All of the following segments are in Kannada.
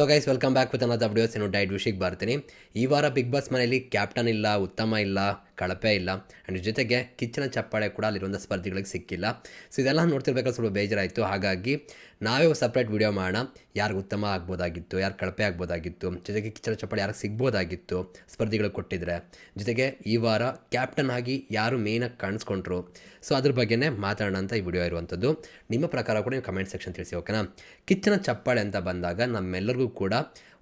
So guys welcome back with ಅನ್ನೋದು ವಿಡಿಯೋಸ್ ಏನು ಡೈಟ್ ವಿಷಯಕ್ಕೆ ಬರ್ತೀನಿ ಈ ವಾರ ಬಿಗ್ ಬಾಸ್ ಮನೆಯಲ್ಲಿ ಕ್ಯಾಪ್ಟನ್ ಇಲ್ಲ, ಉತ್ತಮ ಇಲ್ಲ ಕಳಪೆ ಇಲ್ಲ. ಆ್ಯಂಡ್ ಜೊತೆಗೆ ಕಿಚ್ಚನ ಚಪ್ಪಾಳೆ ಕೂಡ ಅಲ್ಲಿರುವಂಥ ಸ್ಪರ್ಧಿಗಳಿಗೆ ಸಿಕ್ಕಿಲ್ಲ. ಸೊ ಇದೆಲ್ಲ ನೋಡ್ತಿರ್ಬೇಕಾದ್ರೆ ಸ್ವಲ್ಪ ಬೇಜಾರಾಯಿತು. ಹಾಗಾಗಿ ನಾವೇ ಸಪ್ರೇಟ್ ವಿಡಿಯೋ ಮಾಡೋಣ. ಯಾರಿಗೆ ಉತ್ತಮ ಆಗ್ಬೋದಾಗಿತ್ತು, ಯಾರು ಕಳಪೆ ಆಗ್ಬೋದಾಗಿತ್ತು, ಜೊತೆಗೆ ಕಿಚ್ಚನ ಚಪ್ಪಾಳೆ ಯಾರಿಗೆ ಸಿಗ್ಬೋದಾಗಿತ್ತು ಸ್ಪರ್ಧಿಗಳಿಗೆ ಕೊಟ್ಟಿದ್ರೆ. ಜೊತೆಗೆ ಈ ವಾರ ಕ್ಯಾಪ್ಟನ್ ಆಗಿ ಯಾರು ಮೇಯ್ನಾಗಿ ಕಾಣಿಸ್ಕೊಂಡ್ರು. ಸೊ ಅದ್ರ ಬಗ್ಗೆನೇ ಮಾತಾಡೋಣ ಅಂತ ಈ ವಿಡಿಯೋ ಇರುವಂಥದ್ದು. ನಿಮ್ಮ ಪ್ರಕಾರ ಕೂಡ ನೀವು ಕಮೆಂಟ್ ಸೆಕ್ಷನ್ ತಿಳಿಸಿ ಓಕೆನಾ ಕಿಚ್ಚನ ಚಪ್ಪಾಳೆ ಅಂತ ಬಂದಾಗ ನಮ್ಮೆಲ್ಲರಿಗೂ ಕೂಡ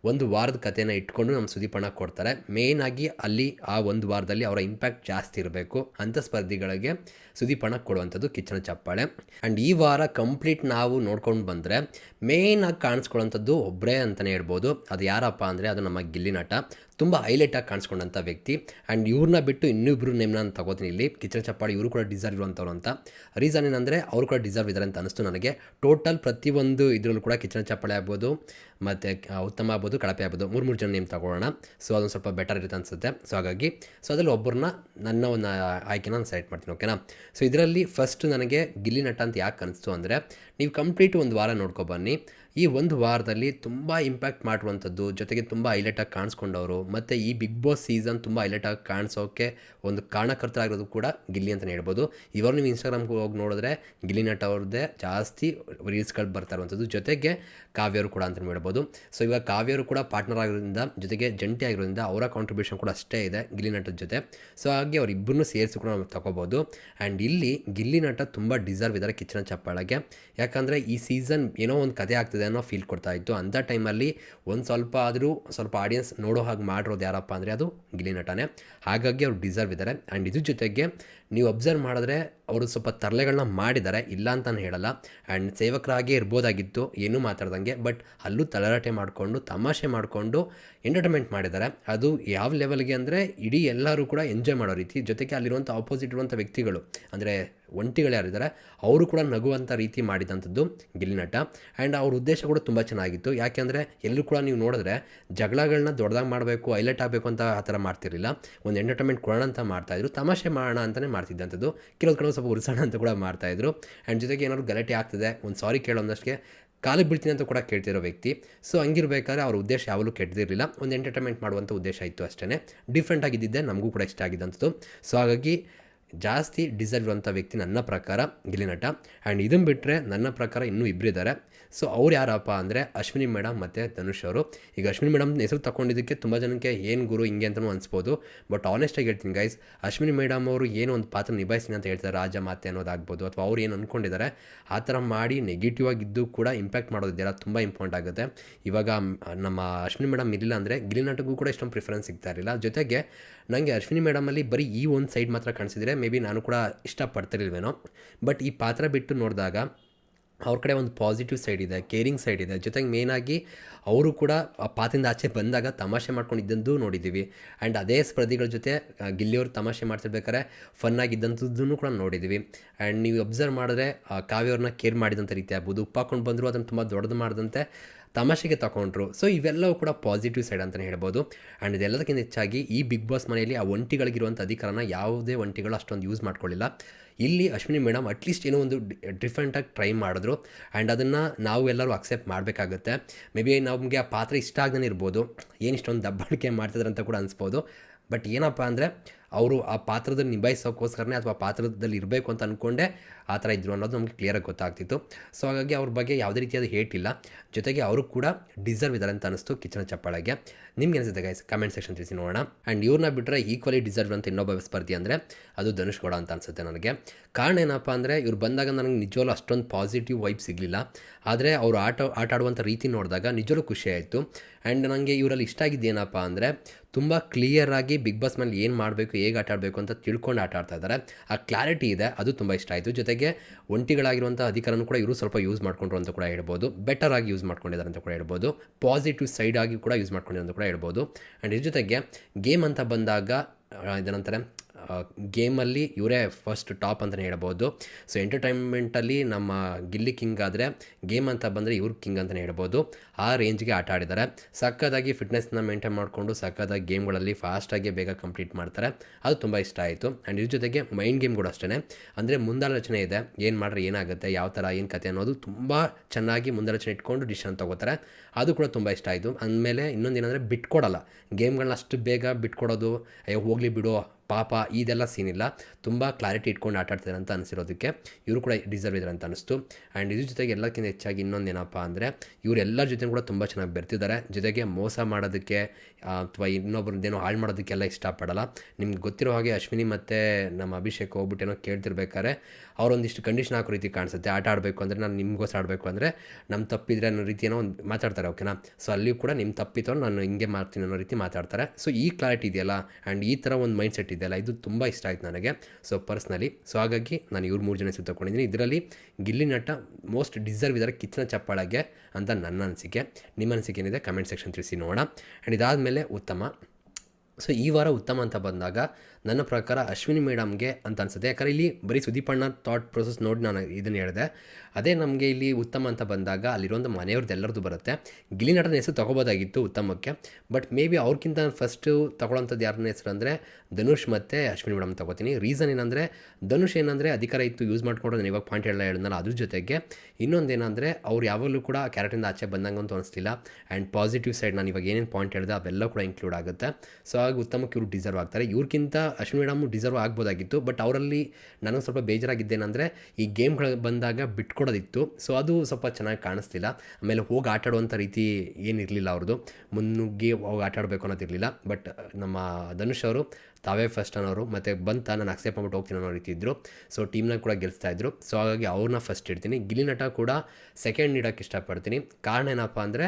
ಒಂದು ವಾರದ ಕಥೆನ ಇಟ್ಕೊಂಡು ನಮ್ಮ ಸುದೀಪಣ್ಣ ಕೊಡ್ತಾರೆ. ಮೇಯ್ನ್ ಆಗಿ ಅಲ್ಲಿ ಆ ಒಂದು ವಾರದಲ್ಲಿ ಅವರ ಇಂಪ್ಯಾಕ್ಟ್ ಜಾಸ್ತಿ ಇರಬೇಕು ಅಂಥ ಸ್ಪರ್ಧಿಗಳಿಗೆ ಸುದೀಪಣ್ಣ ಕೊಡುವಂಥದ್ದು ಕಿಚ್ಚನ ಚಪ್ಪಾಳೆ. ಆ್ಯಂಡ್ ಈ ವಾರ ಕಂಪ್ಲೀಟ್ ನಾವು ನೋಡ್ಕೊಂಡು ಬಂದರೆ ಮೇಯ್ನಾಗಿ ಕಾಣಿಸ್ಕೊಳ್ಳೋಂಥದ್ದು ಒಬ್ಬರೇ ಅಂತಲೇ ಹೇಳ್ಬೋದು. ಅದು ಯಾರಪ್ಪ ಅಂದರೆ ಅದು ನಮ್ಮ ಗಿಲ್ಲಿ ನಟ. ತುಂಬ ಹೈಲೈಟಾಗಿ ಕಾಣಿಸ್ಕೊಂಡಂಥ ವ್ಯಕ್ತಿ. ಆ್ಯಂಡ್ ಇವ್ರನ್ನ ಬಿಟ್ಟು ಇನ್ನಿಬ್ಬರು ನೇಮ್ ನಾನು ತಗೋತೀನಿ ಇಲ್ಲಿ. ಕಿಚನ್ ಚಪ್ಪಾಡಿ ಇವರು ಕೂಡ ಡಿಸರ್ವ್ ಇರುವಂಥವ್ರು ಅಂತ. ರೀಸನ್ ಏನಂದರೆ, ಅವರು ಕೂಡ ಡಿಸರ್ವ್ ಇದ್ದಾರೆ ಅಂತ ಅನಿಸ್ತು ನನಗೆ. ಟೋಟಲ್ ಪ್ರತಿಯೊಂದು ಇದರಲ್ಲೂ ಕೂಡ ಕಿಚನ್ ಚಪ್ಪಾಳೆ ಆಗ್ಬೋದು, ಮತ್ತು ಉತ್ತಮ ಆಗ್ಬೋದು, ಕಳಪೆ ಆಗ್ಬೋದು. ಮೂರು ಮೂರು ಜನ ನೇಮ್ ತಗೊಳ್ಳೋಣ. ಸೊ ಅದೊಂದು ಸ್ವಲ್ಪ ಬೆಟರ್ ಇರುತ್ತೆ ಅನಿಸುತ್ತೆ. ಸೊ ಹಾಗಾಗಿ ಸೊ ಅದರಲ್ಲಿ ಒಬ್ಬರನ್ನ ನನ್ನ ಒಂದು ಆಯ್ಕೆನ ನಾನು ಸೆಲೆಕ್ಟ್ ಮಾಡ್ತೀನಿ ಓಕೆನಾ ಸೊ ಇದರಲ್ಲಿ ಫಸ್ಟ್ ನನಗೆ ಗಿಲ್ಲಿ ನಟ ಅಂತ ಯಾಕೆ ಅನಿಸ್ತು ಅಂದರೆ, ನೀವು ಕಂಪ್ಲೀಟ್ ಒಂದು ವಾರ ನೋಡ್ಕೊಬನ್ನಿ ಈ ಒಂದು ವಾರದಲ್ಲಿ ತುಂಬ ಇಂಪ್ಯಾಕ್ಟ್ ಮಾಡುವಂಥದ್ದು, ಜೊತೆಗೆ ತುಂಬ ಹೈಲೈಟಾಗಿ ಕಾಣಿಸ್ಕೊಂಡವರು, ಮತ್ತು ಈ ಬಿಗ್ ಬಾಸ್ ಸೀಸನ್ ತುಂಬ ಹೈಲೈಟಾಗಿ ಕಾಣಿಸೋಕ್ಕೆ ಒಂದು ಕಾರಣಕರ್ತರಾಗಿರೋದು ಕೂಡ ಗಿಲ್ಲಿ ಅಂತಲೇ ಹೇಳ್ಬೋದು. ಇವರು ನೀವು ಇನ್ಸ್ಟಾಗ್ರಾಮ್ಗೆ ಹೋಗಿ ನೋಡಿದ್ರೆ ಗಿಲ್ಲಿ ನಟ ಅವ್ರದ್ದೇ ಜಾಸ್ತಿ ರೀಲ್ಸ್ಗಳು ಬರ್ತಾ ಇರುವಂಥದ್ದು, ಜೊತೆಗೆ ಕಾವ್ಯರು ಕೂಡ ಅಂತಲೇ ಹೇಳ್ಬೋದು. ಸೊ ಇವಾಗ ಕಾವ್ಯರು ಕೂಡ ಪಾರ್ಟ್ನರ್ ಆಗಿರೋದ್ರಿಂದ, ಜೊತೆಗೆ ಜಂಟಿ ಆಗಿರೋದ್ರಿಂದ ಅವರ ಕಾಂಟ್ರಿಬ್ಯೂಷನ್ ಕೂಡ ಅಷ್ಟೇ ಇದೆ ಗಿಲ್ಲಿ ನಟದ ಜೊತೆ. ಸೊ ಹಾಗೆ ಅವರಿಬ್ಬರನ್ನೂ ಸೇರಿಸಿ ಕೂಡ ನಾವು ತಗೋಬೋದು. ಆ್ಯಂಡ್ ಇಲ್ಲಿ ಗಿಲ್ಲಿ ನಟ ತುಂಬ ಡಿಸರ್ವ್ ಇದ್ದಾರೆ ಕಿಚ್ಚನ ಚಪ್ಪಾಳಗೆ. ಯಾಕಂದರೆ ಈ ಸೀಸನ್ ಏನೋ ಒಂದು ಕತೆ ಆಗ್ತಿದೆ ಅನ್ನೋ ಫೀಲ್ ಕೊಡ್ತಾ ಇತ್ತು. ಅಂಥ ಟೈಮಲ್ಲಿ ಒಂದು ಸ್ವಲ್ಪ ಆದರೂ ಸ್ವಲ್ಪ ಆಡಿಯನ್ಸ್ ನೋಡೋ ಹಾಗೆ ಮಾಡಿರೋದು ಯಾರಪ್ಪ ಅಂದರೆ ಅದು ಗಿಲಿ ನಟನೇ. ಹಾಗಾಗಿ ಅವ್ರು ಡಿಸರ್ವ್ ಇದ್ದಾರೆ ಆ್ಯಂಡ್ ಇದ್ರ ಜೊತೆಗೆ ನೀವು ಅಬ್ಸರ್ವ್ ಮಾಡಿದ್ರೆ ಅವರು ಸ್ವಲ್ಪ ತರಲೆಗಳನ್ನ ಮಾಡಿದ್ದಾರೆ ಇಲ್ಲ ಅಂತ ಹೇಳಲ್ಲ. ಆ್ಯಂಡ್ ಸೇವಕರಾಗೇ ಇರ್ಬೋದಾಗಿತ್ತು. ಏನೂ ಮಾತಾಡ್ದಂಗೆ. ಬಟ್ ಅಲ್ಲೂ ತಲರಾಟೆ ಮಾಡಿಕೊಂಡು, ತಮಾಷೆ ಮಾಡಿಕೊಂಡು ಎಂಟರ್ಟೈನ್ಮೆಂಟ್ ಮಾಡಿದ್ದಾರೆ ಅದು ಯಾವ ಲೆವೆಲ್ಗೆ ಅಂದರೆ ಇಡೀ ಎಲ್ಲರೂ ಕೂಡ ಎಂಜಾಯ್ ಮಾಡೋ ರೀತಿ. ಜೊತೆಗೆ ಅಲ್ಲಿರುವಂಥ ಆಪೋಸಿಟ್ ಇರುವಂಥ ವ್ಯಕ್ತಿಗಳು. ಅಂದರೆ ಒಂಟಿಗಳು ಯಾರಿದ್ದಾರೆ ಅವರು ಕೂಡ ನಗುವಂಥ ರೀತಿ ಮಾಡಿದಂಥದ್ದು ಗಿಲ್ಲಿನಟ ಆ್ಯಂಡ್ ಅವ್ರ ಉದ್ದೇಶ ಕೂಡ ತುಂಬ ಚೆನ್ನಾಗಿತ್ತು. ಯಾಕೆಂದರೆ ಎಲ್ಲರೂ ಕೂಡ ನೀವು ನೋಡಿದ್ರೆ ಜಗಳಗಳನ್ನ ದೊಡ್ಡದಾಗಿ ಮಾಡಬೇಕು, ಹೈಲೈಟ್ ಆಗಬೇಕು ಅಂತ ಆ ಥರ ಮಾಡ್ತಿರಲಿಲ್ಲ. ಒಂದು ಎಂಟರ್ಟೈನ್ಮೆಂಟ್ ಕೊಡೋಣ ಅಂತ ಮಾಡ್ತಾಯಿದ್ರು ತಮಾಷೆ ಮಾಡೋಣ ಅಂತಲೇ ಮಾಡ್ತಿದ್ದಂಥದ್ದು. ಕೆಲವೊಂದು ಕಡೆ ಸ್ವಲ್ಪ ಉರ್ಸೋಣ ಅಂತ ಕೂಡ ಮಾಡ್ತಾಯಿದ್ರು ಆ್ಯಂಡ್ ಜೊತೆಗೆ ಏನಾದ್ರು ಗಲಾಟೆ ಆಗ್ತದೆ, ಒಂದು ಸಾರಿ ಕೇಳೋಂದಷ್ಟಕ್ಕೆ ಕಾಲಿಗೆ ಬೀಳ್ತೀನಿ ಅಂತ ಕೂಡ ಕೇಳ್ತಿರೋ ವ್ಯಕ್ತಿ. ಸೊ ಹಂಗಿರ್ಬೇಕಾದ್ರೆ ಅವ್ರ ಉದ್ದೇಶ ಯಾವಾಗಲೂ ಕೆಟ್ಟದಿರಲಿಲ್ಲ ಒಂದು ಎಂಟರ್ಟೈನ್ಮೆಂಟ್ ಮಾಡುವಂಥ ಉದ್ದೇಶ ಇತ್ತು ಅಷ್ಟೇ ಡಿಫ್ರೆಂಟ್ ಆಗಿದ್ದಿದ್ದೆ ನಮಗೂ ಕೂಡ ಇಷ್ಟ ಆಗಿದ್ದಂಥದ್ದು. ಸೊ ಹಾಗಾಗಿ ಜಾಸ್ತಿ ಡಿಸರ್ವ್ ಇರುವಂಥ ವ್ಯಕ್ತಿ ನನ್ನ ಪ್ರಕಾರ ಗಿಲಿನಟ ನಟ. ಆ್ಯಂಡ್ ಇದನ್ನು ಬಿಟ್ಟರೆ ನನ್ನ ಪ್ರಕಾರ ಇನ್ನೂ ಇಬ್ಬರಿದ್ದಾರೆ ಸೊ ಅವ್ರು ಯಾರಪ್ಪ ಅಂದರೆ ಅಶ್ವಿನಿ ಮೇಡಮ್ ಮತ್ತು ಧನುಷ್ ಅವರು. ಈಗ ಅಶ್ವಿನಿ ಮೇಡಮ್ ಹೆಸರು ತಗೊಂಡಿದ್ದಕ್ಕೆ ತುಂಬ ಜನಕ್ಕೆ ಏನು ಗುರು ಹಿಂಗೆ ಅಂತಲೂ ಅನಿಸ್ಬೋದು. ಬಟ್ ಆನೆಸ್ಟಾಗಿ ಹೇಳ್ತೀನಿ ಗೈಸ್ ಅಶ್ವಿನಿ ಮೇಡಮ್ ಅವರು ಏನು ಒಂದು ಪಾತ್ರ ನಿಭಾಯಿಸ್ತೀನಿ ಅಂತ ಹೇಳ್ತಾರೆ, ರಾಜ ಮಾತೆ ಅನ್ನೋದಾಗ್ಬೋದು ಅಥವಾ ಅವ್ರು ಏನು ಅಂದ್ಕೊಂಡಿದ್ದಾರೆ ಆ ಥರ ಮಾಡಿ ನೆಗೆಟಿವ್ ಆಗಿದ್ದು ಕೂಡ ಇಂಪ್ಯಾಕ್ಟ್ ಮಾಡೋದಿದೆಯಲ್ಲ ತುಂಬ ಇಂಪಾರ್ಟೆಂಟ್ ಆಗುತ್ತೆ. ಇವಾಗ ನಮ್ಮ ಅಶ್ವಿನಿ ಮೇಡಮ್ ಇರಲಿಲ್ಲ ಅಂದರೆ ಗಿಲಿನಾಟಕ್ಕೂ ಕೂಡ ಇಷ್ಟೊಂದು ಪ್ರಿಫರೆನ್ಸ್ ಸಿಗ್ತಾ ಇರಲಿಲ್ಲ. ಜೊತೆಗೆ ನನಗೆ ಅಶ್ವಿನಿ ಮೇಡಮಲ್ಲಿ ಬರೀ ಈ ಒಂದು ಸೈಡ್ ಮಾತ್ರ ಕಾಣಿಸಿದರೆ ಮೇ ಬಿ ನಾನು ಕೂಡ ಇಷ್ಟಪಡ್ತಿರ್ಲಿಲ್ವೇನೋ. ಬಟ್ ಈ ಪಾತ್ರ ಬಿಟ್ಟು ನೋಡಿದಾಗ ಅವ್ರ ಕಡೆ ಒಂದು ಪಾಸಿಟಿವ್ ಸೈಡ್ ಇದೆ, ಕೇರಿಂಗ್ ಸೈಡ್ ಇದೆ. ಜೊತೆಗೆ ಮೇಯ್ನಾಗಿ ಅವರು ಕೂಡ ಆ ಪಾತ್ರದಿಂದ ಆಚೆ ಬಂದಾಗ ತಮಾಷೆ ಮಾಡ್ಕೊಂಡಿದ್ದಂದು ನೋಡಿದ್ದೀವಿ ಆ್ಯಂಡ್ ಅದೇ ಸ್ಪರ್ಧಿಗಳ ಜೊತೆ ಗಿಲ್ಲಿಯವರು ತಮಾಷೆ ಮಾಡ್ತಿರ್ಬೇಕಾದ್ರೆ ಫನ್ ಆಗಿದ್ದಂಥದ್ದನ್ನು ಕೂಡ ನೋಡಿದ್ದೀವಿ ಆ್ಯಂಡ್ ನೀವು ಅಬ್ಸರ್ವ್ ಮಾಡಿದ್ರೆ ಕಾವ್ಯವ್ರನ್ನ ಕೇರ್ ಮಾಡಿದಂಥ ರೀತಿ ಆಗ್ಬೋದು. ಉಪ್ಪಾಕೊಂಡು ಬಂದರೂ ಅದನ್ನು ತುಂಬ ದೊಡ್ಡದು ಮಾಡಿದಂತೆ. ತಮಾಷೆಗೆ ತಗೊಂಡ್ರು ಸೊ ಇವೆಲ್ಲವೂ ಕೂಡ ಪಾಸಿಟಿವ್ ಸೈಡ್ ಅಂತಲೇ ಹೇಳ್ಬೋದು. ಆ್ಯಂಡ್ ಇದೆಲ್ಲದಕ್ಕಿಂತ ಹೆಚ್ಚಾಗಿ ಈ ಬಿಗ್ ಬಾಸ್ ಮನೆಯಲ್ಲಿ ಆ ಒಂಟಿಗಳಿಗಿರುವಂಥ ಅಧಿಕಾರನ ಯಾವುದೇ ಒಂಟಿಗಳು ಅಷ್ಟೊಂದು ಯೂಸ್ ಮಾಡ್ಕೊಳ್ಳಿಲ್ಲ. ಇಲ್ಲಿ ಅಶ್ವಿನಿ ಮೇಡಮ್ ಅಟ್ಲೀಸ್ಟ್ ಏನೋ ಒಂದು ಡಿಫ್ರೆಂಟಾಗಿ ಟ್ರೈ ಮಾಡಿದ್ರು. ಆ್ಯಂಡ್ ಅದನ್ನು ನಾವು ಎಲ್ಲರೂ ಅಕ್ಸೆಪ್ಟ್ ಮಾಡಬೇಕಾಗುತ್ತೆ. ಮೇ ಬಿ ನಮಗೆ ಆ ಪಾತ್ರ ಇಷ್ಟ ಆಗದೇ ಇರ್ಬೋದು. ಏನು ಇಷ್ಟೊಂದು ದಬ್ಬಾಳಿಕೆ ಮಾಡ್ತಿದ್ರು ಅಂತ ಕೂಡ ಅನಿಸ್ಬೋದು. ಬಟ್ ಏನಪ್ಪ ಅಂದರೆ, ಅವರು ಆ ಪಾತ್ರದಲ್ಲಿ ನಿಭಾಯಿಸೋಕ್ಕೋಸ್ಕರನೇ ಅಥವಾ ಪಾತ್ರದಲ್ಲಿ ಇರಬೇಕು ಅಂತ ಅಂದ್ಕೊಂಡೆ ಆ ಥರ ಇದ್ರು ಅನ್ನೋದು ನಮಗೆ ಕ್ಲಿಯರಾಗಿ ಗೊತ್ತಾಗ್ತಿತ್ತು. ಸೊ ಹಾಗಾಗಿ ಅವ್ರ ಬಗ್ಗೆ ಯಾವುದೇ ರೀತಿಯಾದ ಹೇಟ್ ಇಲ್ಲ. ಜೊತೆಗೆ ಅವರು ಕೂಡ ಡಿಸರ್ವ್ ಇದ್ದಾರೆ ಅಂತ ಅನಿಸ್ತು ಕಿಚನ ಚಪ್ಪಾಳಗೆ. ನಿಮ್ಗೆ ಅನಿಸುತ್ತೆ ಗೈಸ್ ಕಮೆಂಟ್ ಸೆಕ್ಷನ್ ತಿಳಿಸಿ ನೋಡೋಣ. ಆ್ಯಂಡ್ ಇವ್ರನ್ನ ಬಿಟ್ಟರೆ ಈಕ್ವಲಿ ಡಿಸರ್ವ್ ಅಂತ ಇನ್ನೊಬ್ಬ ಸ್ಪರ್ಧಿ ಅಂದರೆ ಅದು ಧನುಷ್ ಗೌಡ ಅಂತ ಅನಿಸುತ್ತೆ ನನಗೆ. ಕಾರಣ ಏನಪ್ಪ ಅಂದರೆ ಇವ್ರು ಬಂದಾಗ ನನಗೆ ನಿಜವಲ್ಲೂ ಅಷ್ಟೊಂದು ಪಾಸಿಟಿವ್ ವೈಬ್ ಸಿಗಲಿಲ್ಲ. ಆದರೆ ಅವರು ಆಟ ಆಟ ಆಡುವಂಥ ರೀತಿ ನೋಡಿದಾಗ ನಿಜವಲ್ಲೂ ಖುಷಿ ಆಯಿತು. ಆ್ಯಂಡ್ ನನಗೆ ಇವರಲ್ಲಿ ಇಷ್ಟ ಆಗಿದ್ದೇನಪ್ಪ ಅಂದರೆ ತುಂಬ ಕ್ಲಿಯರಾಗಿ ಬಿಗ್ ಬಾಸ್ ಮೇಲೆ ಏನು ಮಾಡಬೇಕು, ಹೇಗೆ ಆಟ ಆಡಬೇಕು ಅಂತ ತಿಳ್ಕೊಂಡು ಆಟ ಆಡ್ತಾ ಇದ್ದಾರೆ. ಆ ಕ್ಲಾರಿಟಿ ಇದೆ, ಅದು ತುಂಬ ಇಷ್ಟ ಆಯಿತು. ಜೊತೆಗೆ ಒಂಟಿಗಳಾಗಿರುವಂಥ ಅಧಿಕಾರನೂ ಕೂಡ ಇವರು ಸ್ವಲ್ಪ ಯೂಸ್ ಮಾಡ್ಕೊಂಡ್ರು ಅಂತ ಕೂಡ ಹೇಳ್ಬೋದು. ಬೆಟರ್ ಆಗಿ ಯೂಸ್ ಮಾಡ್ಕೊಂಡಿದ್ದಾರೆ ಅಂತ ಕೂಡ ಹೇಳ್ಬೋದು. ಪಾಸಿಟಿವ್ ಸೈಡ್ ಆಗಿ ಕೂಡ ಯೂಸ್ ಮಾಡ್ಕೊಂಡಿದ್ದಾರೆ ಅಂತ ಕೂಡ ಹೇಳ್ಬೋದು. ಆ್ಯಂಡ್ ಇದ್ರ ಜೊತೆಗೆ ಗೇಮ್ ಅಂತ ಬಂದಾಗ ಇದನಂತಾರೆ ಗೇಮಲ್ಲಿ ಇವರೇ ಫಸ್ಟ್ ಟಾಪ್ ಅಂತಲೇ ಹೇಳ್ಬೋದು. ಸೊ ಎಂಟರ್ಟೈನ್ಮೆಂಟಲ್ಲಿ ನಮ್ಮ ಗಿಲ್ಲಿ ಕಿಂಗ್ ಆದರೆ ಗೇಮ್ ಅಂತ ಬಂದರೆ ಇವ್ರ ಕಿಂಗ್ ಅಂತಲೇ ಹೇಳ್ಬೋದು. ಆ ರೇಂಜ್ಗೆ ಆಟ ಆಡಿದ್ದಾರೆ ಸಕ್ಕದಾಗಿ ಫಿಟ್ನೆಸ್ನ ಮೇಂಟೈನ್ ಮಾಡಿಕೊಂಡು ಸಕ್ಕದಾಗಿ ಗೇಮ್ಗಳಲ್ಲಿ ಫಾಸ್ಟಾಗಿ ಬೇಗ ಕಂಪ್ಲೀಟ್ ಮಾಡ್ತಾರೆ. ಅದು ತುಂಬ ಇಷ್ಟ ಆಯಿತು. ಆ್ಯಂಡ್ ಇದ್ರ ಜೊತೆಗೆ ಮೈಂಡ್ ಗೇಮ್ ಕೂಡ ಅಷ್ಟೇ ಅಂದರೆ ಮುಂದಾಲೋಚನೆ ಇದೆ. ಏನು ಮಾಡ್ರೆ ಏನಾಗುತ್ತೆ, ಯಾವ ಥರ ಏನು ಕತೆ ಅನ್ನೋದು ತುಂಬ ಚೆನ್ನಾಗಿ ಮುಂದಾಲೋಚನೆ ಇಟ್ಕೊಂಡು ಡಿಸಿಷನ್ ತೊಗೋತಾರೆ. ಅದು ಕೂಡ ತುಂಬ ಇಷ್ಟ ಆಯಿತು. ಅಂದಮೇಲೆ ಇನ್ನೊಂದೇನೆಂದರೆ ಬಿಟ್ಕೊಡಲ್ಲ. ಗೇಮ್ಗಳನ್ನ ಅಷ್ಟು ಬೇಗ ಬಿಟ್ಕೊಡೋದು, ಅಯ್ಯೋ ಹೋಗಲಿ ಬಿಡು ಪಾಪ ಇದೆಲ್ಲ ಸೀನ್ ಇಲ್ಲ. ತುಂಬ ಕ್ಲಾರಿಟಿ ಇಟ್ಕೊಂಡು ಆಟ ಆಡ್ತಾರೆ ಅಂತ ಅನಿಸಿರೋದಕ್ಕೆ ಇವರು ಕೂಡ ಡಿಸರ್ವ್ ಇದ್ದಾರೆ ಅಂತ ಅನಿಸ್ತು. ಆ್ಯಂಡ್ ಇದ್ರ ಜೊತೆಗೆ ಎಲ್ಲಕ್ಕಿಂತ ಹೆಚ್ಚಾಗಿ ಇನ್ನೊಂದು ಏನಪ್ಪ ಅಂದರೆ ಇವರೆಲ್ಲರ ಜೊತೆ ಕೂಡ ತುಂಬ ಚೆನ್ನಾಗಿ ಬೆರ್ತಿದ್ದಾರೆ ಜೊತೆಗೆ ಮೋಸ ಮಾಡೋದಕ್ಕೆ ಅಥವಾ ಇನ್ನೊಬ್ರದ್ದೇನೋ ಹಾಳು ಮಾಡೋದಕ್ಕೆಲ್ಲ ಇಷ್ಟಪಡಲ್ಲ. ನಿಮ್ಗೆ ಗೊತ್ತಿರೋ ಹಾಗೆ ಅಶ್ವಿನಿ ಮತ್ತು ನಮ್ಮ ಅಭಿಷೇಕ್ ಹೋಗ್ಬಿಟ್ಟೇನೋ ಕೇಳ್ತಿರ್ಬೇಕಾದ್ರೆ ಅವರೊಂದಿಷ್ಟು ಕಂಡೀಷನ್ ಹಾಕೋ ರೀತಿ ಕಾಣಿಸುತ್ತೆ. ಆಟ ಆಡಬೇಕು ಅಂದರೆ ನಾನು ನಿಮಗೋಸ್ಕರ ಆಡಬೇಕು ಅಂದರೆ ನಮ್ಮ ತಪ್ಪಿದ್ರೆ ಅನ್ನೋ ರೀತಿ ಏನೋ ಒಂದು ಮಾತಾಡ್ತಾರೆ ಓಕೆನಾ ಸೊ ಅಲ್ಲಿಯೂ ಕೂಡ ನಿಮ್ಮ ತಪ್ಪಿತ್ತು ನಾನು ಹಿಂಗೆ ಮಾಡ್ತೀನಿ ಅನ್ನೋ ರೀತಿ ಮಾತಾಡ್ತಾರೆ. ಸೊ ಈ ಕ್ಲಾರಿಟಿ ಇದೆಯಲ್ಲ? ಆ್ಯಂಡ್ ಈ ಥರ ಒಂದು ಮೈಂಡ್ ಸೆಟ್ ಇದೆಯಲ್ಲ ಇದು ತುಂಬ ಇಷ್ಟ ಆಯ್ತು ನನಗೆ. ಸೊ ಪರ್ಸ್ನಲಿ ಸೊ ಹಾಗಾಗಿ ನಾನು ಇವ್ರು ಮೂರು ಜನ ತಗೊಂಡಿದ್ದೀನಿ ಇದರಲ್ಲಿ ಗಿಲ್ಲಿ ನಟ ಮೋಸ್ಟ್ ಡಿಸರ್ವ್ ಇದ್ದಾರೆ ಕಿಚ್ಚನ ಚಪ್ಪಾಳಗೆ ಅಂತ ನನ್ನ ಅನಿಸಿಕೆ. ನಿಮ್ಮ ಅನಿಸಿಕೆ ಏನಿದೆ? ಕಮೆಂಟ್ ಸೆಕ್ಷನ್ ತಿಳಿಸಿ ನೋಡೋಣ. ಆ್ಯಂಡ್ ಇದಾದಮೇಲೆ ಉತ್ತಮ. ಸೊ ಈ ವಾರ ಉತ್ತಮ ಅಂತ ಬಂದಾಗ ನನ್ನ ಪ್ರಕಾರ ಅಶ್ವಿನಿ ಮೇಡಮ್ಗೆ ಅಂತ ಅನ್ಸುತ್ತೆ. ಯಾಕಂದರೆ ಇಲ್ಲಿ ಬರೀ ಸುದೀಪಣ್ಣ ಥಾಟ್ ಪ್ರೊಸೆಸ್ ನೋಡಿ ನಾನು ಇದನ್ನು ಹೇಳಿದೆ. ಅದೇ ನಮಗೆ ಇಲ್ಲಿ ಉತ್ತಮ ಅಂತ ಬಂದಾಗ ಅಲ್ಲಿರುವಂಥ ಮನೆಯವ್ರದ್ದು ಎಲ್ಲರದ್ದು ಬರುತ್ತೆ. ಗಿಲಿನಟನ ಹೆಸರು ತೊಗೋಬೋದಾಗಿತ್ತು ಉತ್ತಮಕ್ಕೆ. ಬಟ್ ಮೇ ಬಿ ಅವ್ರಿಗಿಂತ ಫಸ್ಟು ತೊಗೊಳ್ಳೋಂಥದ್ದು ಯಾರನ್ನ ಹೆಸರು ಅಂದರೆ ಧನುಷ್ ಮತ್ತು ಅಶ್ವಿನಿ ಮೇಡಮ್ ತೊಗೋತೀನಿ. ರೀಸನ್ ಏನಂದರೆ ಧನುಷ್ ಏನಂದರೆ ಅಧಿಕಾರ ಇತ್ತು ಯೂಸ್ ಮಾಡಿಕೊಂಡು ನಾನು ಇವಾಗ ಪಾಯಿಂಟ್ ಎಲ್ಲ ಹೇಳಿದ್ನಲ್ಲ ಅದ್ರ ಜೊತೆಗೆ ಇನ್ನೊಂದೇನೆಂದರೆ ಅವ್ರು ಯಾವಾಗಲೂ ಕೂಡ ಕ್ಯಾರೆಟಿಂದ ಆಚೆ ಬಂದಂಗೆ ಅಂತ ಅನಿಸ್ತಿಲ್ಲ. ಆ್ಯಂಡ್ ಪಾಸಿಟಿವ್ ಸೈಡ್ ನಾನು ಇವಾಗ ಏನೇನು ಪಾಯಿಂಟ್ ಹೇಳಿದೆ ಅವೆಲ್ಲ ಕೂಡ ಇನ್ಕ್ಲೂಡ್ ಆಗುತ್ತೆ. ಸೊ ಹಾಗೆ ಉತ್ತಮಕ್ಕೆ ಇವ್ರು ಡಿಸರ್ವ್ ಆಗ್ತಾರೆ. ಇವ್ರಿಗಿಂತ ಅಶ್ವಿನಿ ಮೇಡಮ್ ಡಿಸರ್ವ್ ಆಗ್ಬೋದಾಗಿತ್ತು. ಬಟ್ ಅವರಲ್ಲಿ ನನಗೆ ಸ್ವಲ್ಪ ಬೇಜಾರಾಗಿದ್ದೇನೆಂದರೆ ಈ ಗೇಮ್ಗಳು ಬಂದಾಗ ಬಿಟ್ಕೊಡೋದಿತ್ತು ಸೊ ಅದು ಸ್ವಲ್ಪ ಚೆನ್ನಾಗಿ ಕಾಣಿಸ್ತಿಲ್ಲ ಆಮೇಲೆ ಹೋಗಿ ಆಟಾಡುವಂಥ ರೀತಿ ಏನಿರಲಿಲ್ಲ ಅವ್ರದ್ದು ಮುನ್ನುಗ್ಗಿ ಹೋಗಿ ಆಟಾಡಬೇಕು ಅನ್ನೋದಿರಲಿಲ್ಲ ಬಟ್ ನಮ್ಮ ಧನುಷ್ ಅವರು ತಾವೇ ಫಸ್ಟ್ ಅನ್ನೋರು ಮತ್ತು ಬಂತ ನಾನು ಅಕ್ಸೆಪ್ಟ್ ಮಾಡ್ಬಿಟ್ಟು ಹೋಗ್ತೀನಿ ಅನ್ನೋ ರೀತಿ ಇದ್ದರು ಸೊ ಟೀಮ್ನ ಕೂಡ ಗೆಲ್ಲಿಸ್ತಾ ಇದ್ರು. ಸೊ ಹಾಗಾಗಿ ಅವ್ರನ್ನ ಫಸ್ಟ್ ಇಡ್ತೀನಿ. ಗಿಲಿ ನಟ ಕೂಡ ಸೆಕೆಂಡ್ ಇಡೋಕ್ಕೆ ಇಷ್ಟಪಡ್ತೀನಿ. ಕಾರಣ ಏನಪ್ಪ ಅಂದರೆ,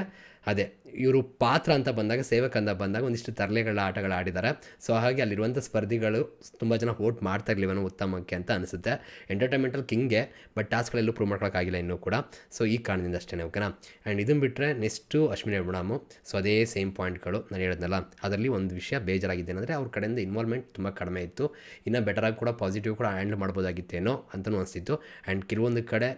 ಅದೇ, ಇವರು ಪಾತ್ರ ಅಂತ ಬಂದಾಗ, ಸೇವಕ ಅಂತ ಬಂದಾಗ ಒಂದಿಷ್ಟು ತರಲೆಗಳ ಆಟಗಳು ಆಡಿದ್ದಾರೆ ಸೊ ಹಾಗೆ ಅಲ್ಲಿರುವಂಥ ಸ್ಪರ್ಧಿಗಳು ತುಂಬ ಜನ ವೋಟ್ ಮಾಡ್ತಾ ಉತ್ತಮಕ್ಕೆ ಅಂತ ಅನಿಸುತ್ತೆ. ಎಂಟರ್ಟೈನ್ಮೆಂಟಲ್ಲಿ ಕಿಂಗೆ ಬಟ್ ಟಾಸ್ಕ್ಗಳೆಲ್ಲೂ ಪ್ರೂವ್ ಮಾಡ್ಕೊಳಕ್ಕಾಗಿಲ್ಲ ಇನ್ನೂ ಕೂಡ. ಸೊ ಈ ಕಾರಣದಿಂದ ಅಷ್ಟೇ ಓಕೆನಾ ಆ್ಯಂಡ್ ಇದನ್ನು ಬಿಟ್ಟರೆ ನೆಕ್ಸ್ಟು ಅಶ್ವಿನಿ ಮೇಡಮು ಸೊ ಅದೇ ಸೇಮ್ ಪಾಯಿಂಟ್ಗಳು ನಾನು ಹೇಳಿದ್ನಲ್ಲ. ಅದರಲ್ಲಿ ಒಂದು ವಿಷಯ ಬೇಜಾರಾಗಿದೆ ಅಂದರೆ ಅವ್ರ ಕಡೆಯಿಂದ ಇನ್ವಾಲ್ವ್ಮೆಂಟ್ ತುಂಬ ಕಡಿಮೆ ಇತ್ತು. ಇನ್ನೂ ಬೆಟರಾಗಿ ಕೂಡ ಪಾಸಿಟಿವ್ ಕೂಡ ಹ್ಯಾಂಡ್ಲ್ ಮಾಡ್ಬೋದಾಗಿತ್ತೇನೋ ಅಂತಲೂ ಅನಿಸ್ತಿತ್ತು. ಆ್ಯಂಡ್ ಕೆಲವೊಂದು ಕಡೆ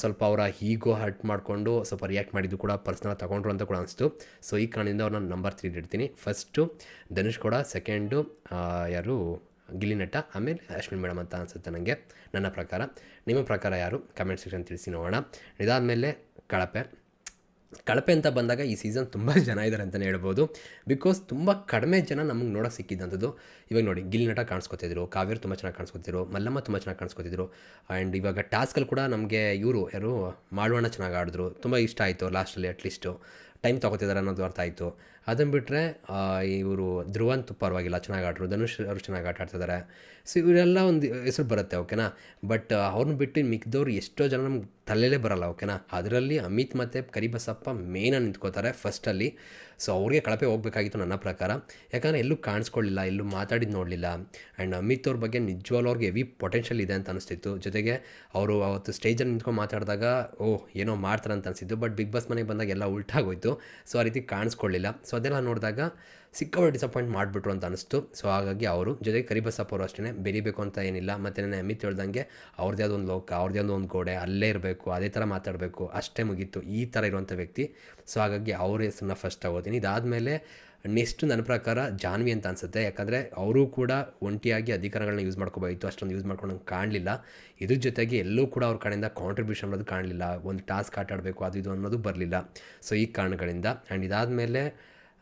ಸ್ವಲ್ಪ ಅವರ ಹೀಗೋ ಹರ್ಟ್ ಮಾಡಿಕೊಂಡು ಸ್ವಲ್ಪ ರಿಯಾಕ್ಟ್ ಮಾಡಿದ್ದು ಕೂಡ ಪರ್ಸ್ನಲ್ ತಗೊಂಡ್ರು ಅಂತ ಕೂಡ ಅನಿಸ್ತು. ಸೊ ಈ ಕಾರಣದಿಂದ ನಾನು ನಂಬರ್ ತ್ರೀ ಇಡ್ತೀನಿ. ಫಸ್ಟು ಧನುಷ್ ಕೂಡ. ಸೆಕೆಂಡು ಯಾರು? ಗಿಲ್ಲಿ ನಟ ಆಮೇಲೆ ಅಶ್ವಿನ್ ಮೇಡಮ್ ಅಂತ ಅನಿಸುತ್ತೆ ನನಗೆ ನನ್ನ ಪ್ರಕಾರ. ನಿಮ್ಮ ಪ್ರಕಾರ ಯಾರು? ಕಮೆಂಟ್ ಸೆಕ್ಷನ್ ತಿಳಿಸಿ ನೋಡೋಣ. ಇದಾದಮೇಲೆ ಕಳಪೆ. ಕಳಪೆ ಅಂತ ಬಂದಾಗ ಈ ಸೀಸನ್ ತುಂಬ ಜನ ಇದ್ದಾರೆ ಅಂತಲೇ ಹೇಳ್ಬೋದು. ಬಿಕಾಸ್ ತುಂಬ ಕಡಿಮೆ ಜನ ನಮಗೆ ನೋಡೋಕೆ ಸಿಕ್ಕಿದ್ದಂಥದ್ದು ಇವಾಗ ನೋಡಿ, ಗಿಲ್ ನಟ ಕಾಣಿಸ್ಕೊತಿದ್ರು, ಕಾವೇರಿ ತುಂಬ ಚೆನ್ನಾಗಿ ಕಾಣಿಸ್ಕೊತಿದ್ರು, ಮಲ್ಲಮ್ಮ ತುಂಬ ಚೆನ್ನಾಗಿ ಕಾಣಿಸ್ಕೊತಿದ್ರು. ಆ್ಯಂಡ್ ಇವಾಗ ಟಾಸ್ಕಲ್ಲಿ ಕೂಡ ನಮಗೆ ಇವರು ಯಾರು ಮಾಡೋಣ ಚೆನ್ನಾಗಿ ಆಡಿದ್ರು. ತುಂಬ ಇಷ್ಟ ಆಯಿತು ಲಾಸ್ಟಲ್ಲಿ ಅಟ್ಲೀಸ್ಟು ಟೈಮ್ ತೊಗೋತಿದ್ದಾರೆ ಅನ್ನೋದು ಅರ್ಥ ಆಯಿತು. ಅದನ್ನು ಬಿಟ್ಟರೆ ಇವರು ಧ್ರುವಂತು ಪರವಾಗಿಲ್ಲ ಚೆನ್ನಾಗಿ ಆಟರು ಧನುಷ್ ಅವರು ಚೆನ್ನಾಗಿ ಆಟ ಆಡ್ತಿದ್ದಾರೆ ಸೊ ಇವರೆಲ್ಲ ಒಂದು ಹೆಸರು ಬರುತ್ತೆ ಓಕೆನಾ ಬಟ್ ಅವ್ರನ್ನ ಬಿಟ್ಟು ಮಿಕ್ಕಿದವ್ರು ಎಷ್ಟೋ ಜನ ನಮ್ಗೆ ತಲೆಯಲ್ಲೇ ಬರಲ್ಲ ಓಕೆನಾ ಅದರಲ್ಲಿ ಅಮಿತ್ ಮತ್ತು ಕರಿಬಸಪ್ಪ ಮೇನಾಗಿ ನಿಂತ್ಕೋತಾರೆ ಫಸ್ಟಲ್ಲಿ ಸೊ ಅವ್ರಿಗೆ ಕಳಪೆ ಹೋಗಬೇಕಾಗಿತ್ತು ನನ್ನ ಪ್ರಕಾರ. ಯಾಕಂದರೆ ಎಲ್ಲೂ ಕಾಣಿಸ್ಕೊಳ್ಳಿಲ್ಲ, ಎಲ್ಲೂ ಮಾತಾಡಿದ್ದು ನೋಡಲಿಲ್ಲ. ಆ್ಯಂಡ್ ಅಮಿತ್ ಅವ್ರ ಬಗ್ಗೆ ನಿಜವಾಗ್ಲೂ ಅವ್ರಿಗೆ ಹೆವಿ ಪೊಟೆನ್ಷಿಯಲ್ ಇದೆ ಅಂತ ಅನಿಸ್ತಿತ್ತು. ಜೊತೆಗೆ ಅವರು ಅವತ್ತು ಸ್ಟೇಜಲ್ಲಿ ನಿಂತ್ಕೊಂಡು ಮಾತಾಡಿದಾಗ, ಓಹ್, ಏನೋ ಮಾಡ್ತಾರೆ ಅಂತ ಅನಿಸಿದ್ದು ಬಟ್ ಬಿಗ್ ಬಾಸ್ ಮನೆಗೆ ಬಂದಾಗ ಎಲ್ಲ ಉಲ್ಟಾಗೋಯ್ತು. ಸೊ ಆ ರೀತಿ ಕಾಣಿಸ್ಕೊಳ್ಳಿಲ್ಲ. ಸೊ ಅದೆಲ್ಲ ನೋಡಿದಾಗ ಸಿಕ್ಕಾಪಟ್ಟೆ ಡಿಸಪಾಯಿಂಟ್ ಮಾಡಿಬಿಟ್ರು ಅಂತ ಅನಿಸ್ತು. ಸೊ ಹಾಗಾಗಿ ಅವರು ಜೊತೆಗೆ ಕರಿಬಸಪ್ಪ ಅವರು ಅಷ್ಟೇ ಬೆರಿಬೇಕು ಅಂತ ಏನಿಲ್ಲ. ಮತ್ತು ನನ್ನ ಅಮಿತ್ ಹೇಳ್ದಂಗೆ ಅವ್ರದ್ದೇ ಆದ ಒಂದು ಲೋಕ, ಅವ್ರದ್ದೇ ಒಂದು ಒಂದು ಗೋಡೆ, ಅಲ್ಲೇ ಇರಬೇಕು, ಅದೇ ಥರ ಮಾತಾಡಬೇಕು, ಅಷ್ಟೇ ಮುಗೀತು ಈ ಥರ ಇರುವಂಥ ವ್ಯಕ್ತಿ. ಸೊ ಹಾಗಾಗಿ ಅವ್ರ ಹೆಸರನ್ನ ಫಸ್ಟ್ ತಗೋತೀನಿ. ಇದಾದಮೇಲೆ ನೆಕ್ಸ್ಟ್ ನನ್ನ ಪ್ರಕಾರ ಜಾನ್ವಿ ಅಂತ ಅನಿಸುತ್ತೆ. ಯಾಕಂದರೆ ಅವರು ಕೂಡ ಒಂಟಿಯಾಗಿ ಅಧಿಕಾರಗಳನ್ನ ಯೂಸ್ ಮಾಡ್ಕೋಬೋಯಿತು. ಅಷ್ಟೊಂದು ಯೂಸ್ ಮಾಡ್ಕೊಂಡು ಕಾಣಲಿಲ್ಲ. ಇದ್ರ ಜೊತೆಗೆ ಎಲ್ಲೂ ಕೂಡ ಅವ್ರ ಕಡೆಯಿಂದ ಕಾಂಟ್ರಿಬ್ಯೂಷನ್ ಅನ್ನೋದು ಕಾಣಲಿಲ್ಲ. ಒಂದು ಟಾಸ್ಕ್ ಆಟಾಡಬೇಕು, ಅದು ಇದು ಅನ್ನೋದು ಬರಲಿಲ್ಲ. ಸೊ ಈ ಕಾರಣಗಳಿಂದ. ಆ್ಯಂಡ್ ಇದಾದಮೇಲೆ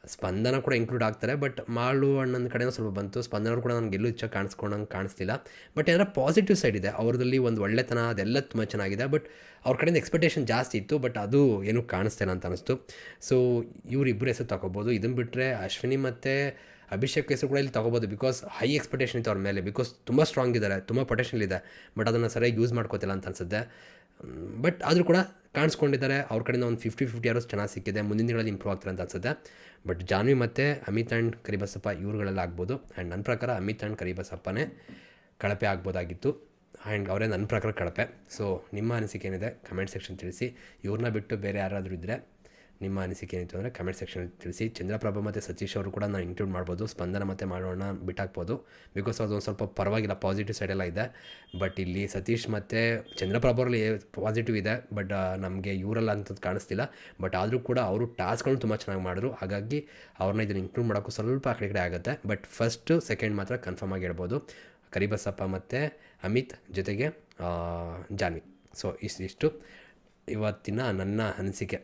ಸ್ಪಂದನ ಕೂಡ ಇನ್ಕ್ಲೂಡ್ ಆಗ್ತಾರೆ ಬಟ್ ಮಾಳು ಅಣ್ಣನ ಕಡೆನೂ ಸ್ವಲ್ಪ ಬಂತು. ಸ್ಪಂದನವ್ರು ಕೂಡ ನನಗೆ ಎಲ್ಲೂ ಇಚ್ಛೆ ಕಾಣಿಸ್ಕೊಂಡಂಗೆ ಕಾಣಿಸ್ತಿಲ್ಲ. ಬಟ್ ಏನಾರ ಪಾಸಿಟಿವ್ ಸೈಡ್ ಇದೆ. ಅವ್ರದಲ್ಲಿ ಒಂದು ಒಳ್ಳೆತನ, ಅದೆಲ್ಲ ತುಂಬ ಚೆನ್ನಾಗಿದೆ. ಬಟ್ ಅವ್ರ ಕಡೆಯಿಂದ ಎಕ್ಸ್ಪೆಕ್ಟೇಷನ್ ಜಾಸ್ತಿ ಇತ್ತು. ಬಟ್ ಅದು ಏನೂ ಕಾಣಿಸ್ತಿಲ್ಲ ಅಂತ ಅನಿಸ್ತು. ಸೊ ಇವರಿಬ್ಬರು ಹೆಸರು ತಗೋಬೋದು. ಇದನ್ನು ಬಿಟ್ಟರೆ ಅಶ್ವಿನಿ ಮತ್ತು ಅಭಿಷೇಕ್ ಹೆಸರು ಕೂಡ ಇಲ್ಲಿ ತೊಗೋಬೋದು. ಬಿಕಾಸ್ ಹೈ ಎಕ್ಸ್ಪೆಕ್ಟೇಷನ್ ಇತ್ತು ಅವ್ರ ಮೇಲೆ. ಬಿಕಾಸ್ ತುಂಬ ಸ್ಟ್ರಾಂಗ್ ಇದ್ದಾರೆ. ತುಂಬ ಪೊಟೆನ್ಷಿಯಲ್ ಇದೆ. ಬಟ್ ಅದನ್ನು ಸರಿಯಾಗಿ ಯೂಸ್ ಮಾಡ್ಕೋತಿಲ್ಲ ಅಂತ ಅನಿಸುತ್ತೆ. ಬಟ್ ಆದರೂ ಕೂಡ ಕಾಣಿಸ್ಕೊಂಡಿದ್ದಾರೆ. ಅವ್ರ ಕಡೆಯಿಂದ ಒಂದು ಫಿಫ್ಟಿ ಫಿಫ್ಟಿ ಅವರ್ಸ್ ಚೆನ್ನಾಗಿ ಸಿಕ್ಕಿದೆ. ಮುಂದಿನ ದಿನಗಳಲ್ಲಿ ಇಂಪ್ರೂವ್ ಆಗ್ತಾರೆ ಅಂತ ಅನ್ಸುತ್ತೆ. ಬಟ್ ಜಾನ್ವಿ ಮತ್ತು ಅಮಿತ್ ಆ್ಯಂಡ್ ಕರಿಬಸಪ್ಪ ಇವ್ರುಗಳೆಲ್ಲ ಆಗ್ಬೋದು. ಆ್ಯಂಡ್ ನನ್ನ ಪ್ರಕಾರ ಅಮಿತ್ ಆ್ಯಂಡ್ ಕರಿಬಸಪ್ಪನೇ ಕಳಪೆ ಆಗ್ಬೋದಾಗಿತ್ತು. ಆ್ಯಂಡ್ ಅವರೇ ನನ್ನ ಪ್ರಕಾರ ಕಳಪೆ. ಸೊ ನಿಮ್ಮ ಅನಿಸಿಕೆ ಏನಿದೆ? ಕಮೆಂಟ್ ಸೆಕ್ಷನ್ ತಿಳಿಸಿ. ಇವ್ರನ್ನ ಬಿಟ್ಟು ಬೇರೆ ಯಾರಾದರೂ ಇದ್ದರೆ ನಿಮ್ಮ ಅನಿಸಿಕೆ ಏನಿತ್ತು ಅಂದರೆ ಕಮೆಂಟ್ ಸೆಕ್ಷನಲ್ಲಿ ತಿಳಿಸಿ. ಚಂದ್ರಪ್ರಭ ಮತ್ತು ಸತೀಶ್ ಅವರು ಕೂಡ ನಾನು ಇನ್ಕ್ಲೂಡ್ ಮಾಡ್ಬೋದು. ಸ್ಪಂದನ ಮತ್ತು ಮಾಡೋಣ ಬಿಟ್ಟಾಕ್ಬೋದು. ಬಿಕಾಸ್ ಅದೊಂದು ಸ್ವಲ್ಪ ಪರವಾಗಿಲ್ಲ ಪಾಸಿಟಿವ್ ಸೈಡೆಲ್ಲ ಇದೆ. ಬಟ್ ಇಲ್ಲಿ ಸತೀಶ್ ಮತ್ತು ಚಂದ್ರಪ್ರಭರಲ್ಲಿ ಪಾಸಿಟಿವ್ ಇದೆ. ಬಟ್ ನಮಗೆ ಇವರೆಲ್ಲ ಅಂಥದ್ದು ಕಾಣಿಸ್ತಿಲ್ಲ. ಬಟ್ ಆದರೂ ಕೂಡ ಅವರು ಟಾಸ್ಕ್ಗಳನ್ನು ತುಂಬ ಚೆನ್ನಾಗಿ ಮಾಡಿದ್ರು. ಹಾಗಾಗಿ ಅವ್ರನ್ನ ಇದನ್ನು ಇನ್ಕ್ಲೂಡ್ ಮಾಡೋಕ್ಕೂ ಸ್ವಲ್ಪ ಆ ಕಡೆ ಕಡೆ ಆಗುತ್ತೆ. ಬಟ್ ಫಸ್ಟು ಸೆಕೆಂಡ್ ಮಾತ್ರ ಕನ್ಫರ್ಮ್ ಆಗಿ ಹೇಳ್ಬೋದು. ಕರಿಬಸಪ್ಪ ಮತ್ತು ಅಮಿತ್ ಜೊತೆಗೆ ಜಾನ್ವಿ. ಸೊ ಇಷ್ಟು. ಇವತ್ತಿನ ನನ್ನ ಅನಿಸಿಕೆ.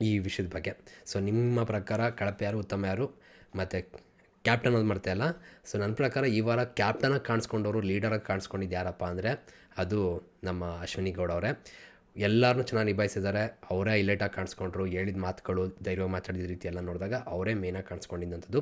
ಈ ವಿಷಯದ ಬಗ್ಗೆ. ಸೊ ನಿಮ್ಮ ಪ್ರಕಾರ ಕಳಪೆ ಯಾರು, ಉತ್ತಮ ಯಾರು? ಮತ್ತು ಕ್ಯಾಪ್ಟನ್ ಅದು ಮಾಡ್ತಾ ಇಲ್ಲ. ಸೊ ನನ್ನ ಪ್ರಕಾರ ಈ ವಾರ ಕ್ಯಾಪ್ಟನಾಗಿ ಕಾಣಿಸ್ಕೊಂಡವರು ಲೀಡರಾಗಿ ಕಾಣಿಸ್ಕೊಂಡಿದ್ದು ಯಾರಪ್ಪ ಅಂದರೆ ಅದು ನಮ್ಮ ಅಶ್ವಿನಿ ಗೌಡ ಅವರೇ. ಎಲ್ಲರನ್ನೂ ಚೆನ್ನಾಗಿ ನಿಭಾಯಿಸಿದ್ದಾರೆ. ಅವರೇ ಹೈಲೈಟಾಗಿ ಕಾಣಿಸ್ಕೊಂಡ್ರು. ಹೇಳಿದ ಮಾತುಗಳು, ಧೈರ್ಯ ಮಾತಾಡಿದ ರೀತಿ ಎಲ್ಲ ನೋಡಿದಾಗ ಅವರೇ ಮೇನಾಗಿ ಕಾಣಿಸ್ಕೊಂಡಿದ್ದಂಥದ್ದು.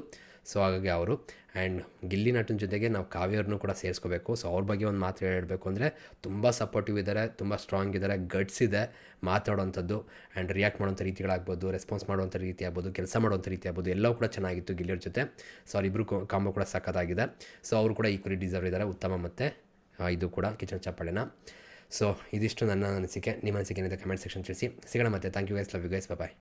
ಸೊ ಹಾಗಾಗಿ ಅವರು. ಆ್ಯಂಡ್ ಗಿಲ್ಲಿ ನಟನ ಜೊತೆಗೆ ನಾವು ಕಾವ್ಯರನ್ನು ಕೂಡ ಸೇರಿಸ್ಕೋಬೇಕು. ಸೊ ಅವ್ರ ಬಗ್ಗೆ ಒಂದು ಮಾತು ಹೇಳಬೇಕು ಅಂದರೆ ತುಂಬ ಸಪೋರ್ಟಿವ್ ಇದ್ದಾರೆ, ತುಂಬ ಸ್ಟ್ರಾಂಗ್ ಇದ್ದಾರೆ ಗಟ್ಸ್ ಇದೆ ಮಾತಾಡೋವಂಥದ್ದು ಆ್ಯಂಡ್ ರಿಯಾಕ್ಟ್ ಮಾಡೋಂಥ ರೀತಿಗಳಾಗ್ಬೋದು ರೆಸ್ಪಾನ್ಸ್ ಮಾಡುವಂಥ ರೀತಿ ಆಗ್ಬೋದು, ಕೆಲಸ ಮಾಡುವಂಥ ರೀತಿ ಆಗ್ಬೋದು, ಎಲ್ಲವೂ ಕೂಡ ಚೆನ್ನಾಗಿತ್ತು ಗಿಲ್ಲಿಯವ್ರ ಜೊತೆ. ಸೊ ಅವರಿಬ್ಬರು ಕಾಂಬೋ ಕೂಡ ಸಖತ್ತಾಗಿದೆ. ಸೊ ಅವರು ಕೂಡ ಈಕ್ವಲಿ ಡಿಸರ್ವ್ ಇದ್ದಾರೆ. ಉತ್ತಮ ಮತ್ತು ಇದು ಕೂಡ ಕಿಚನ್ ಚಪ್ಪಾಳೆನ. ಸೊ ಇದಿಷ್ಟು ನನ್ನ ಅನಿಸಿಕೆ. ನಿಮ್ಮ ಅನಿಸಿಕೆ ಏನಿದೆ ಕಮೆಂಟ್ ಸೆಕ್ಷನ್ ತಿಳಿಸಿ. ಸಿಗೋಣ ಮತ್ತೆ. Thank you guys love you guys bye